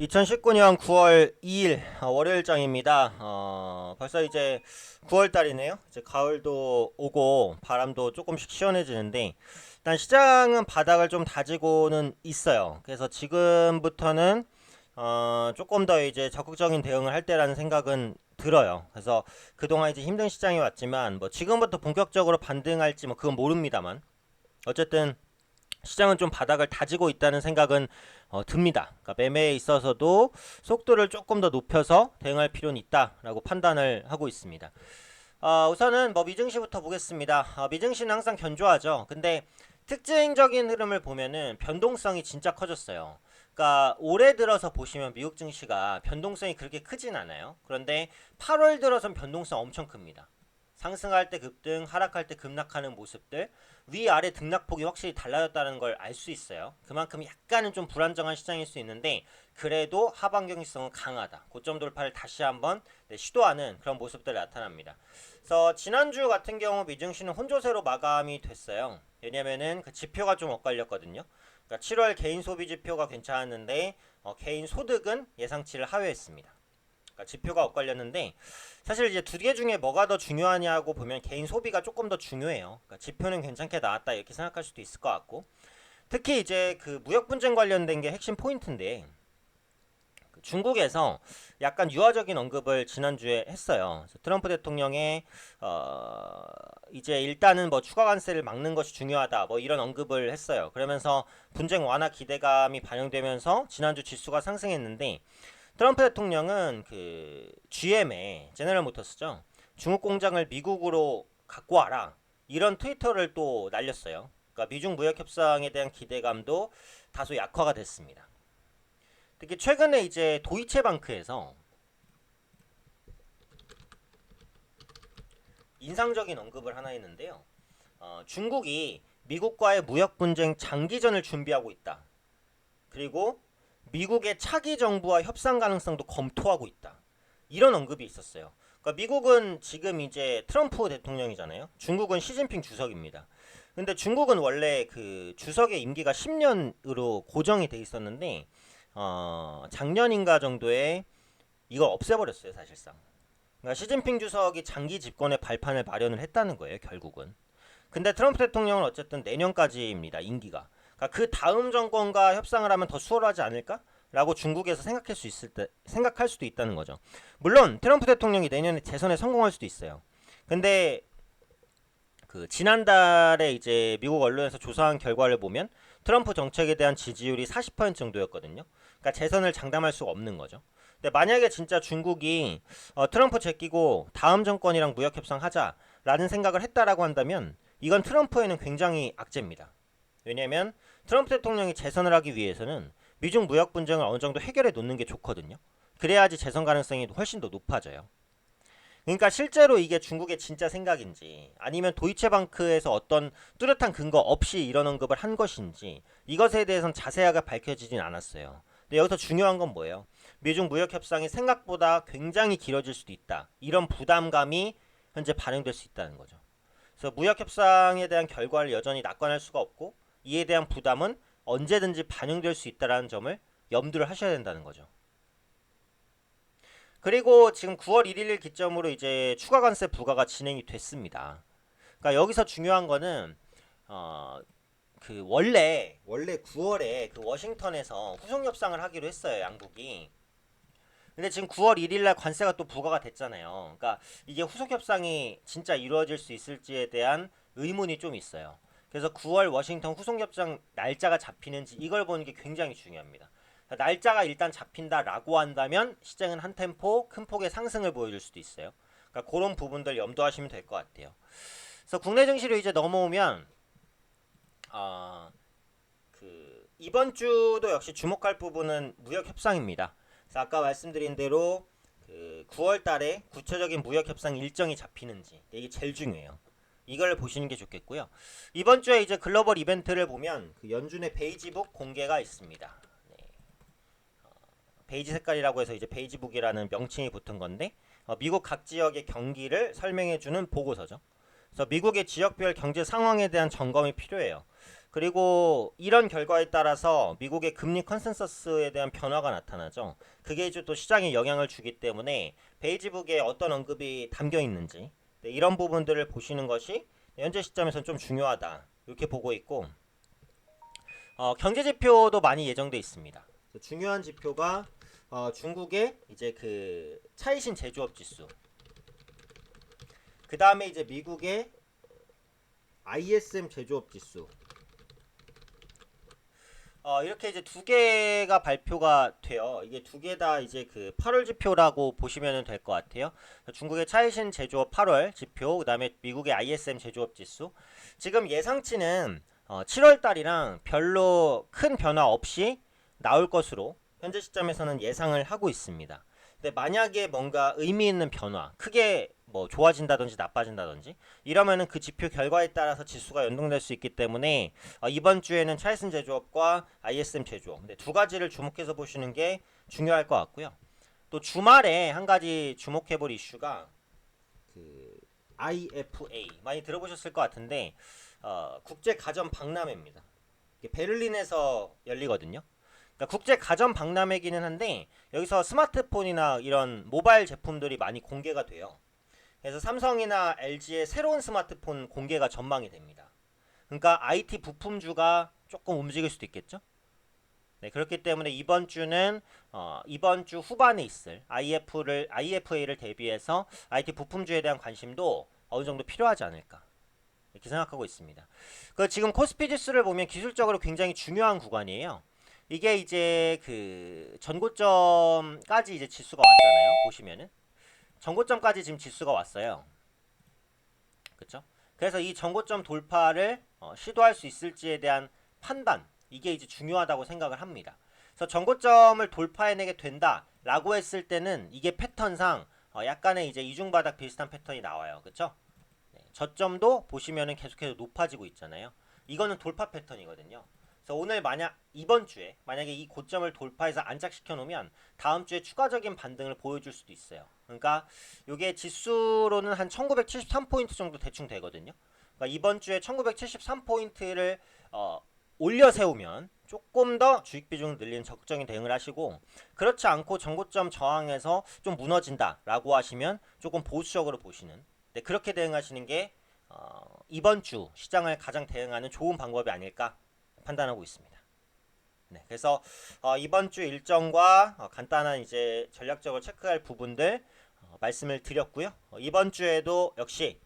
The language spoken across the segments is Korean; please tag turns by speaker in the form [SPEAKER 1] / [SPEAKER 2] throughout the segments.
[SPEAKER 1] 2019년 9월 2일 어, 월요일장입니다. 어, 벌써 이제 9월 달이네요. 이제 가을도 오고 바람도 조금씩 시원해지는데 일단 시장은 바닥을 좀 다지고는 있어요. 그래서 지금부터는 어, 조금 더 이제 적극적인 대응을 할 때라는 생각은 들어요. 그래서 그동안 이제 힘든 시장이 왔지만 뭐 지금부터 본격적으로 반등할지 뭐 그건 모릅니다만 어쨌든 시장은 좀 바닥을 다지고 있다는 생각은 어, 듭니다. 그러니까 매매에 있어서도 속도를 조금 더 높여서 대응할 필요는 있다라고 판단을 하고 있습니다. 어, 우선은 뭐 미증시부터 보겠습니다. 어, 미증시는 항상 견조하죠. 근데 특징적인 흐름을 보면은 변동성이 진짜 커졌어요. 그러니까 올해 들어서 보시면 미국 증시가 변동성이 그렇게 크진 않아요. 그런데 8월 들어선 변동성 엄청 큽니다. 상승할 때 급등, 하락할 때 급락하는 모습들, 위아래 등락폭이 확실히 달라졌다는 걸 알 수 있어요. 그만큼 약간은 좀 불안정한 시장일 수 있는데 그래도 하반 경직성은 강하다. 고점 돌파를 다시 한번 네, 시도하는 그런 모습들 나타납니다. 그래서 지난주 같은 경우 미증시는 혼조세로 마감이 됐어요. 왜냐면은 그 지표가 좀 엇갈렸거든요. 그러니까 7월 개인 소비 지표가 괜찮았는데 어, 개인 소득은 예상치를 하회했습니다. 그러니까 지표가 엇갈렸는데 사실 이제 두 개 중에 뭐가 더 중요하냐고 보면 개인 소비가 조금 더 중요해요. 그러니까 지표는 괜찮게 나왔다 이렇게 생각할 수도 있을 것 같고 특히 이제 그 무역 분쟁 관련된 게 핵심 포인트인데 그 중국에서 약간 유화적인 언급을 지난주에 했어요. 트럼프 대통령의 어 이제 일단은 뭐 추가 관세를 막는 것이 중요하다 뭐 이런 언급을 했어요. 그러면서 분쟁 완화 기대감이 반영되면서 지난주 지수가 상승했는데 트럼프 대통령은 그 GM의 제너럴 모터스죠. 중국 공장을 미국으로 갖고 와라. 이런 트위터를 또 날렸어요. 그러니까 미중 무역 협상에 대한 기대감도 다소 약화가 됐습니다. 특히 최근에 이제 도이체 방크에서 인상적인 언급을 하나 했는데요. 어, 중국이 미국과의 무역 분쟁 장기전을 준비하고 있다. 그리고 미국의 차기 정부와 협상 가능성도 검토하고 있다. 이런 언급이 있었어요. 그러니까 미국은 지금 이제 트럼프 대통령이잖아요. 중국은 시진핑 주석입니다. 근데 중국은 원래 그 주석의 임기가 10년으로 고정이 돼 있었는데 어, 작년인가 정도에 이걸 없애버렸어요, 사실상. 그러니까 시진핑 주석이 장기 집권의 발판을 마련을 했다는 거예요, 결국은. 근데 트럼프 대통령은 어쨌든 내년까지입니다, 임기가. 그러니까 그 다음 정권과 협상을 하면 더 수월하지 않을까? 라고 중국에서 생각할 수 있을 때 생각할 수도 있다는 거죠. 물론 트럼프 대통령이 내년에 재선에 성공할 수도 있어요. 근데 그 지난달에 이제 미국 언론에서 조사한 결과를 보면 트럼프 정책에 대한 지지율이 40% 정도였거든요. 그러니까 재선을 장담할 수가 없는 거죠. 근데 만약에 진짜 중국이 어, 트럼프 제끼고 다음 정권이랑 무역 협상하자라는 생각을 했다라고 한다면 이건 트럼프에는 굉장히 악재입니다. 왜냐하면 트럼프 대통령이 재선을 하기 위해서는 미중 무역 분쟁을 어느 정도 해결해 놓는 게 좋거든요. 그래야지 재선 가능성이 훨씬 더 높아져요. 그러니까 실제로 이게 중국의 진짜 생각인지 아니면 도이체방크에서 어떤 뚜렷한 근거 없이 이런 언급을 한 것인지 이것에 대해서는 자세하게 밝혀지진 않았어요. 근데 여기서 중요한 건 뭐예요? 미중 무역 협상이 생각보다 굉장히 길어질 수도 있다. 이런 부담감이 현재 반영될 수 있다는 거죠. 그래서 무역 협상에 대한 결과를 여전히 낙관할 수가 없고 이에 대한 부담은 언제든지 반영될 수 있다는 점을 염두를 하셔야 된다는 거죠. 그리고 지금 9월 1일 기점으로 이제 추가 관세 부과가 진행이 됐습니다. 그러니까 여기서 중요한 거는 어, 그 원래 원래 9월에 그 워싱턴에서 후속 협상을 하기로 했어요 양국이. 근데 지금 9월 1일 날 관세가 또 부과가 됐잖아요. 그러니까 이게 후속 협상이 진짜 이루어질 수 있을지에 대한 의문이 좀 있어요. 그래서 9월 워싱턴 후속 협상 날짜가 잡히는지 이걸 보는 게 굉장히 중요합니다. 날짜가 일단 잡힌다라고 한다면 시장은 한 템포 큰 폭의 상승을 보여줄 수도 있어요. 그러니까 그런 부분들 염두하시면 될 것 같아요. 그래서 국내 증시로 이제 넘어오면 어, 그 이번 주도 역시 주목할 부분은 무역 협상입니다. 그래서 아까 말씀드린 대로 그 9월 달에 구체적인 무역 협상 일정이 잡히는지 이게 제일 중요해요. 이걸 보시는 게 좋겠고요. 이번 주에 이제 글로벌 이벤트를 보면 그 연준의 베이지북 공개가 있습니다. 네. 어, 베이지 색깔이라고 해서 이제 베이지북이라는 명칭이 붙은 건데 어, 미국 각 지역의 경기를 설명해주는 보고서죠. 그래서 미국의 지역별 경제 상황에 대한 점검이 필요해요. 그리고 이런 결과에 따라서 미국의 금리 컨센서스에 대한 변화가 나타나죠. 그게 이제 또 시장에 영향을 주기 때문에 베이지북에 어떤 언급이 담겨 있는지 네, 이런 부분들을 보시는 것이 현재 시점에서는 좀 중요하다. 이렇게 보고 있고 어, 경제 지표도 많이 예정돼 있습니다. 중요한 지표가 어, 중국의 이제 그 차이신 제조업 지수. 그 다음에 이제 미국의 ISM 제조업 지수. 어, 이렇게 이제 두 개가 발표가 돼요. 이게 두 개 다 이제 그 8월 지표라고 보시면 될 것 같아요. 중국의 차이신 제조업 8월 지표, 그 다음에 미국의 ISM 제조업 지수. 지금 예상치는 어, 7월 달이랑 별로 큰 변화 없이 나올 것으로 현재 시점에서는 예상을 하고 있습니다. 근데 만약에 뭔가 의미 있는 변화, 크게 뭐 좋아진다든지 나빠진다든지 이러면은 그 지표 결과에 따라서 지수가 연동될 수 있기 때문에 어, 이번 주에는 차이슨 제조업과 ISM 제조업 근데 두 가지를 주목해서 보시는 게 중요할 것 같고요. 또 주말에 한 가지 주목해볼 이슈가 그 IFA 많이 들어보셨을 것 같은데 어, 국제 가전 박람회입니다. 베를린에서 열리거든요. 그러니까 국제 가전 박람회기는 한데 여기서 스마트폰이나 이런 모바일 제품들이 많이 공개가 돼요. 그래서 삼성이나 LG의 새로운 스마트폰 공개가 전망이 됩니다. 그러니까 IT 부품주가 조금 움직일 수도 있겠죠. 네, 그렇기 때문에 이번 주는 어, 이번 주 후반에 있을 IF를 IFA를 대비해서 IT 부품주에 대한 관심도 어느 정도 필요하지 않을까 이렇게 생각하고 있습니다. 그 지금 코스피 지수를 보면 기술적으로 굉장히 중요한 구간이에요. 이게 이제 그 전고점까지 이제 지수가 왔잖아요. 보시면은 전고점까지 지금 지수가 왔어요. 그렇죠? 그래서 이 전고점 돌파를 어, 시도할 수 있을지에 대한 판단 이게 이제 중요하다고 생각을 합니다. 그래서 전고점을 돌파해내게 된다라고 했을 때는 이게 패턴상 어, 약간의 이제 이중바닥 비슷한 패턴이 나와요. 그렇죠? 네, 저점도 보시면은 계속해서 높아지고 있잖아요. 이거는 돌파 패턴이거든요. 그래서 오늘 만약 이번 주에 만약에 이 고점을 돌파해서 안착시켜 놓으면 다음 주에 추가적인 반등을 보여줄 수도 있어요. 그러니까 이게 지수로는 한 1973포인트 정도 대충 되거든요. 그러니까 이번 주에 1973포인트를 어, 올려 세우면 조금 더 주식 비중을 늘리는 적극적인 대응을 하시고 그렇지 않고 정고점 저항에서 좀 무너진다라고 하시면 조금 보수적으로 보시는 네, 그렇게 대응하시는 게 어, 이번 주 시장을 가장 대응하는 좋은 방법이 아닐까 판단하고 있습니다. 네, 그래서 어, 이번 주 일정과 어, 간단한 이제 전략적으로 체크할 부분들 어, 말씀을 드렸고요. 어, 이번 주에도 역시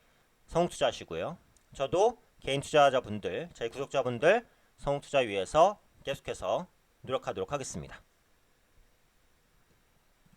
[SPEAKER 1] 성공 투자하시고요. 저도 개인 투자자분들, 저희 구독자분들 성공 투자 위해서 계속해서 노력하도록 하겠습니다.